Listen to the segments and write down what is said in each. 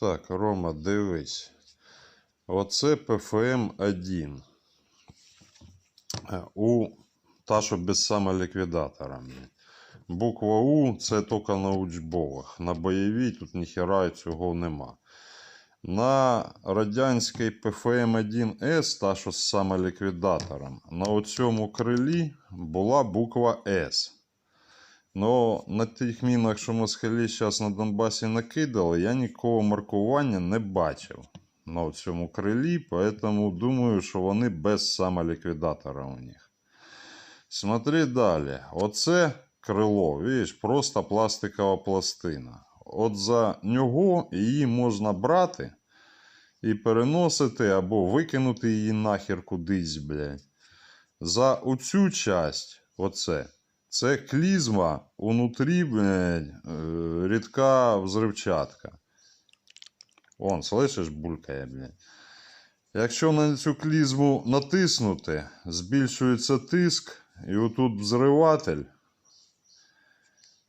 Так, Рома, дивись. Оце ПФМ-1. Е, У та, що без самоліквідатора. Буква У це тільки на учбових. На бойовій тут ніхера цього нема. На радянській ПФМ-1С, та що з самоліквідатором, на оцьому крилі була буква С. Но на тих мінах, що москалі зараз на Донбасі накидали, я нікого маркування не бачив на цьому крилі, поэтому думаю, що вони без самоліквідатора у них. Смотри далі. Оце крило, видиш, просто пластикова пластина. От за нього її можна брати і переносити або викинути її нахер кудись, блядь. За оцю часть, оце, це клізма блядь, е, рідка взривчатка. Вон, слышиш, булькає, блядь. Якщо на цю клізму натиснути, збільшується тиск, і отут взриватель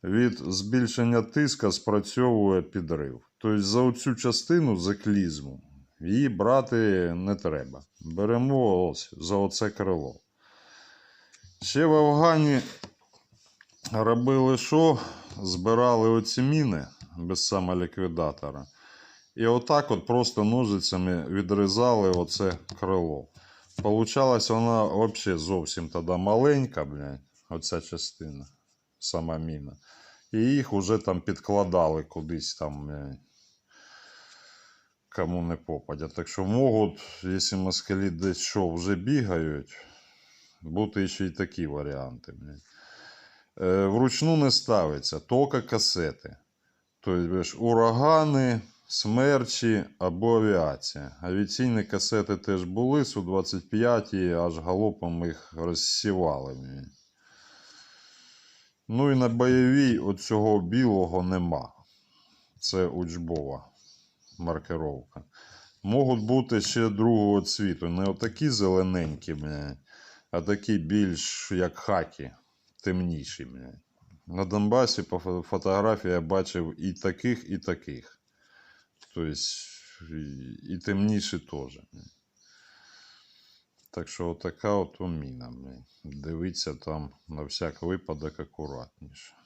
від збільшення тиска спрацьовує підрив. Тобто за оцю частину, за клізму, її брати не треба. Беремо ось за оце крило. Ще в Афгані робили що? Збирали оці міни без самоліквідатора. І отак от просто ножицями відрізали оце крило. Получалась вона взагалі зовсім тоді маленька, блядь, оця частина, сама міна. І їх вже там підкладали кудись там, блядь, кому не попадя. Так що можуть, якщо москалі десь що вже бігають, бути ще й такі варіанти. Блядь. Е, вручну не ставиться, тільки касети. Тобто, урагани, смерчі або авіація. Авіаційні касети теж були, Су-25, аж галопом їх розсівали. Ну і на бойовій от цього білого нема. Це учбова маркировка. Можуть бути ще другого цвіту. Не отакі зелененькі, а такі більш як хакі, темніші. На Донбасі по фотографії я бачив і таких, і таких. Тобто, і, темніші теж. Так що отака от міна. Дивіться там на всяк випадок акуратніше.